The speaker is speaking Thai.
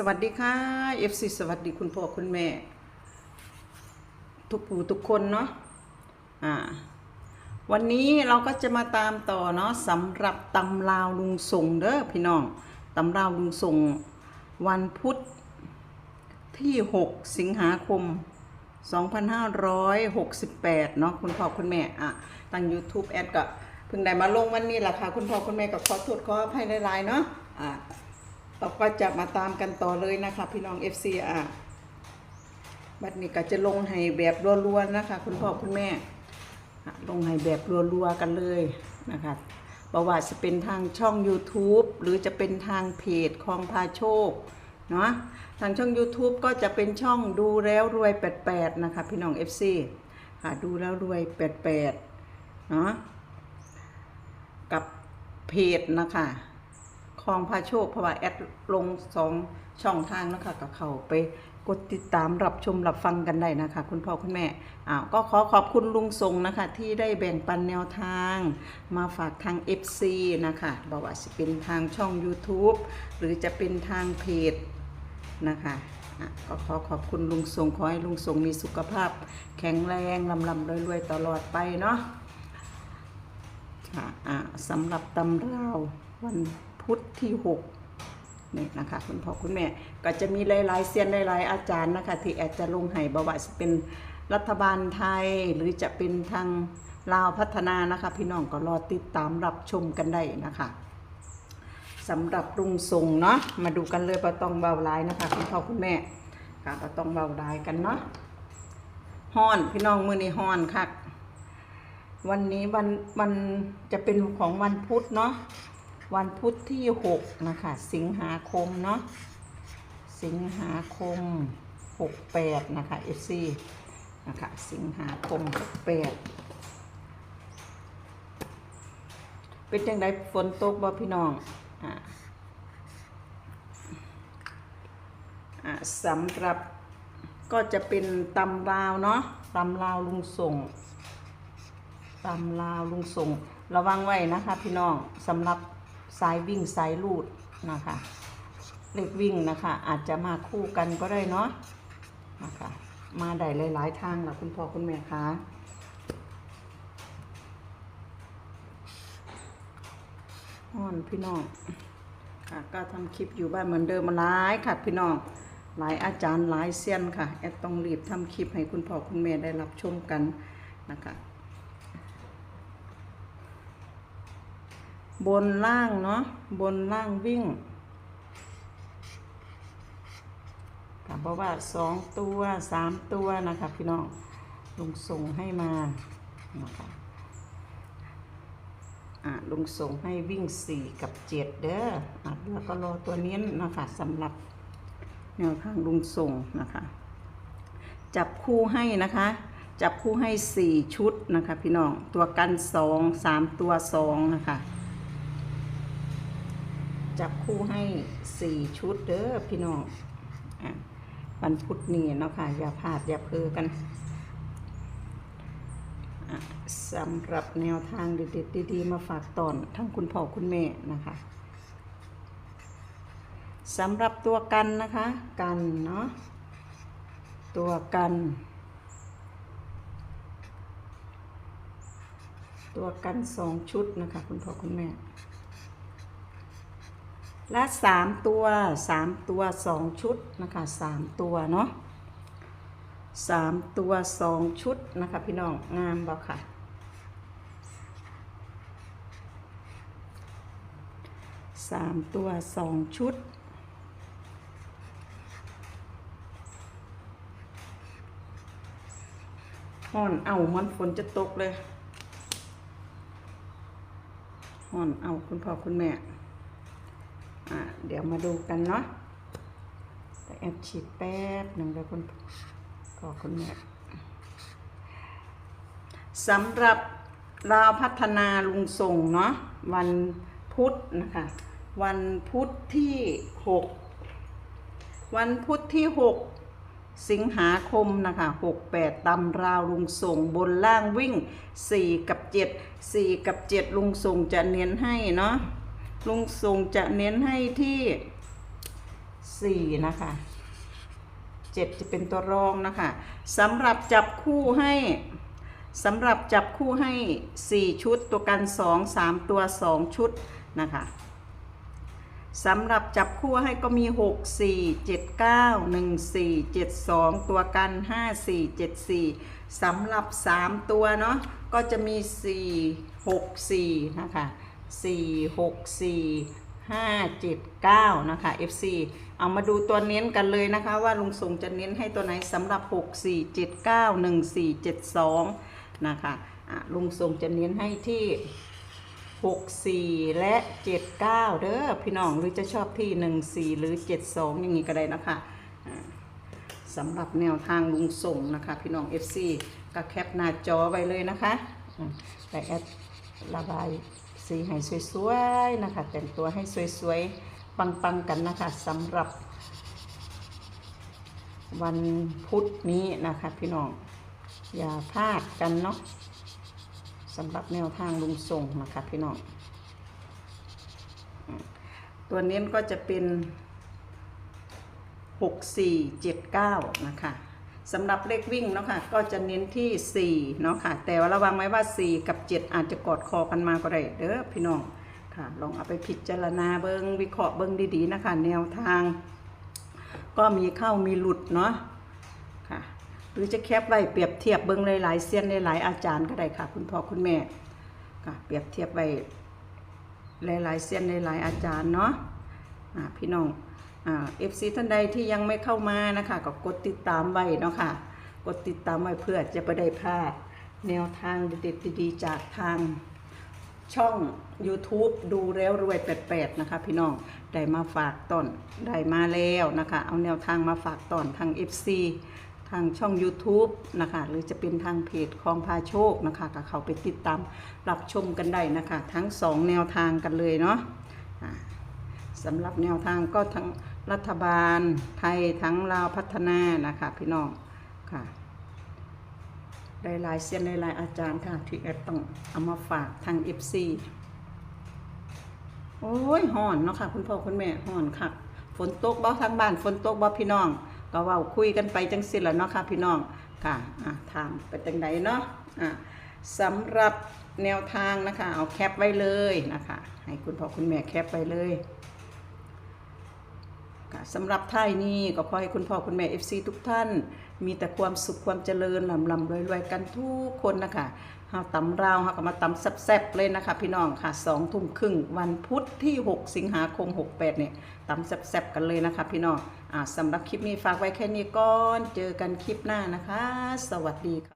สวัสดีค่ะ FC สวัสดีคุณพ่อคุณแม่ ทุกผู้ทุกคนเนาะอ่าวันนี้เราก็จะมาตามต่อเนาะสำหรับตำราวลุงส่งเด้อพี่น้องตำราวลุงส่งวันพุธที่ 6 สิงหาคม 2568 เนาะคุณพ่อคุณแม่อะตั้ง YouTube แอดก็เพิ่งได้มาลงวันนี้แหละค่ะ คุณพ่อคุณแม่ก็ขอโทษขออภัยหลายๆเนาะอะ เราก็จะมาตามกันต่อเลยนะคะ พี่น้อง FC อะบัดนี้ก็จะลงให้แบบรัวๆนะคะ คุณพ่อคุณแม่ ลงให้แบบรัวๆกันเลยนะคะประวัติจะเป็นทางช่อง YouTube หรือจะเป็นทางเพจคลองพาโชคเนาะทางช่อง YouTube ก็จะเป็นช่องดูแล้วรวย 88 นะคะ พี่น้อง FC ค่ะดูแล้วรวย 88 เนาะกับเพจนะคะ องพาโชคเพราะว่าแอดลงสองช่องทางนะคะก็เข้าไปกดติดตามรับชมรับฟังกันได้นะคะ คุณพ่อคุณแม่อ้าวก็ขอขอบคุณลุงทรงนะคะ ที่ได้แบ่งปันแนวทาง มาฝากทาง FC นะคะบอกว่าจะเป็นทางช่อง YouTube หรือจะเป็นทางเพจนะคะอะก็ขอขอบคุณลุงทรงขอให้ลุงทรงมีสุขภาพ แข็งแรงลำลำรวยๆตลอดไปเนาะค่ะสำหรับตำราววัน พุธที่6นี่นะคะคุณพ่อคุณแม่ก็จะมีหลายๆเซียนหลายๆอาจารย์นะคะ ที่อดจจะลงให้บว่าจะเป็นรัฐบาลไทยหรือจะเป็นทางลาวพัฒนานะคะ พี่น้องก็รอติดตามรับชมกันได้นะคะสำหรับลุงทรงเนาะมาดูกันเลยปะตองเบาร้ายนะคะคุณพ่อคุณแม่ค่ะปะตองเบาร้ายกันเนาะฮ้อนพี่น้องมือนี้ฮ้อนคักวันนี้วันวันจะเป็นของวันพุธเนาะ วันพุธที่หกนะคะ สิงหาคมเนาะสิงหาคมหกแปดนะคะเอฟซีนะคะ สิงหาคมหกแปดเป็นจังไดฝนตกบ่พี่น้อง อ่าสำหรับก็จะเป็นตำราวเนาะตำราวลุงส่งตำลาวลุงส่ง ระวังไว้นะคะพี่น้องสำหรับ สายวิ่งสายลูดนะคะเล็กวิ่งนะคะ อาจจะมาคู่กันก็ได้เนาะนะคะมาได้หลายๆทางละคุณพ่อคุณแม่คะอ่อนพี่น้องค่ะก็ทำคลิปอยู่บ้านเหมือนเดิมมาหลายค่ะพี่น้องหลายอาจารย์หลายเซียนค่ะแอดต้องรีบทำคลิปให้คุณพ่อคุณแม่ได้รับชมกันนะคะ บนล่างเนาะบนล่างวิ่งค่ะเพราะว่าสองตัวสามตัวนะคะพี่น้องลุงส่งให้มานะคะอะลุงส่งให้วิ่งสี่กับเจ็ดเด้ออะแล้วก็รอตัวนี้นะคะสำหรับแนวทางลุงส่งนะคะ จับคู่ให้นะคะ จับคู่ให้สี่ชุดนะคะพี่น้องตัวกันสองสามตัวสองนะคะ จับคู่ให้สี่ชุดเด้อพี่น้องอะวันพุธนี้เนาะค่ะ อย่าพลาดอย่าเพลอกันอะสำหรับแนวทางเด็ดๆดีๆ มาฝากตอนทั้งคุณพ่อคุณแม่นะคะสำหรับตัวกันนะคะ กันเนาะตัวกัน ตัวกันสองชุดนะคะ คุณพ่อคุณแม่ ละสามตัวสามตัวสองชุดนะคะสามตัวเนาะสามตัวสองชุดนะคะพี่น้องงามบ่ค่ะสามตัวสองชุดห่อนเอามันฝนจะตกเลยห่อนเอาคุณพ่อคุณแม่ เดี๋ยวมาดูกันเนาะแต่แอบฉีดแป๊บหนึ่งเลยคุณก็คุณแม่สำหรับราวพัฒนาลุงส่งเนาะวันพุธนะคะ วันพุธที่หกวันพุธที่หกสิงหาคมนะคะหกแปดตำราวลุงส่งบนล่างวิ่งสี่กับเจ็ดสี่กับเจ็ดลุงส่งจะเน้นให้เนาะ ลุงส่งจะเน้นให้ที่สี่นะคะเจ็ดจะเป็นตัวรองนะคะสำหรับจับคู่ให้สำหรับจับคู่ให้สี่ชุดตัวกันสองสามตัวสองชุดนะคะสำหรับจับคู่ให้ก็มีหกสี่เจ็ดเก้าหนึ่งสี่เจ็ดสองตัวกันห้าสี่เจ็ดสี่สำหรับสามตัวเนาะก็จะมีสี่หกสี่นะคะ สี่หกสี่579 นะคะ FC เอามาดูตัวเน้นกันเลยนะคะ ว่าลุงส่งจะเน้นให้ตัวไหนสำหรับ 6479 1472 นะคะอะลุงส่งจะเน้นให้ที่ 64 และ 79 เด้อพี่น้องหรือจะชอบที่ 14 หรือ 72 อย่างนี้ก็ได้นะคะสำหรับแนวทางลุงส่งนะคะ พี่น้อง FC ก็แคปหน้าจอไว้เลยนะคะแต่แอดระบาย สีให้สวยๆนะคะ แต่งตัวให้สวยๆ ปังๆกันนะคะสำหรับ วันพุธนี้นะคะพี่น้อง อย่าพลาดกันเนาะสำหรับแนวทางลุงส่งนะคะพี่น้อง ตัวเน้นก็จะเป็น 6479 นะคะ สำหรับเลขวิ่งเนาะค่ะก็จะเน้นที่4เนาะค่ะ แต่ว่าระวังไว้ว่า 4 กับ 7 อาจจะกอดคอกันมาก็ได้เด้อพี่น้องค่ะ ลองเอาไปพิจารณาเบิงวิเคราะห์เบิงดีๆนะคะ แนวทาง ก็มีเข้ามีหลุดเนาะค่ะ หรือจะแคปไว้เปรียบเทียบเบิงหลายๆเซียนหลายๆอาจารย์ก็ได้ค่ะ คุณพ่อคุณแม่ค่ะ เปรียบเทียบไว้หลายๆเซียนหลายๆอาจารย์เนาะอ่าพี่น้อง เอฟซีท่านใดที่ยังไม่เข้ามานะคะก็กดติดตามไว้เนาะค่ะกดติดตามไว้เพื่อจะไม่ได้พลาดแนวทางเด็ดๆดีๆจากทางช่อง YouTube ดูแล้วรวยแปดๆนะคะ พี่น้องได้มาฝากตอนได้มาแล้วนะคะ เอาแนวทางมาฝากตอนทาง FC ทางช่อง YouTube นะคะ หรือจะเป็นทางเพจคลองพาโชคนะคะก็เข้าไปติดตามรับชมกันได้นะคะ ทั้งสองแนวทางกันเลยเนาะอ่าสำหรับแนวทางก็ทั้ง รัฐบาลไทยทั้งลาวพัฒนานะคะพี่น้องค่ะได้ลายเส้นได้ลายอาจารย์ค่ะที่แอดต้องเอามาฝากทาง FC โอ้ยห่อนเนาะค่ะคุณพ่อคุณแม่ห่อนค่ะฝนตกบ่ทางบ้านฝนตกบ่พี่น้อง ก็ว้าคุยกันไปจังสิละเนาะค่ะพี่น้องค่ะอะถามไปจังใดเนาะอะสำหรับแนวทางนะคะ เอาแคปไว้เลยนะคะ ให้คุณพ่อคุณแม่แคปไว้เลย สำหรับไทยนี่ก็ขอให้คุณพ่อคุณแม่ FC ทุกท่าน มีแต่ความสุขความเจริญลำลำรวยรวยๆกันทุกคนนะคะเฮาตำราวเฮาก็มาตำแซ่บๆเลยนะคะ พี่น้องค่ะสองทุ่มครึ่งวันพุธที่ 6 สิงหาคม 68 เนี่ยตำแซ่บๆกันเลยนะคะ พี่น้องอ่าสำหรับคลิปนี้ฝากไว้แค่นี้ก่อน เจอกันคลิปหน้านะคะ สวัสดีค่ะ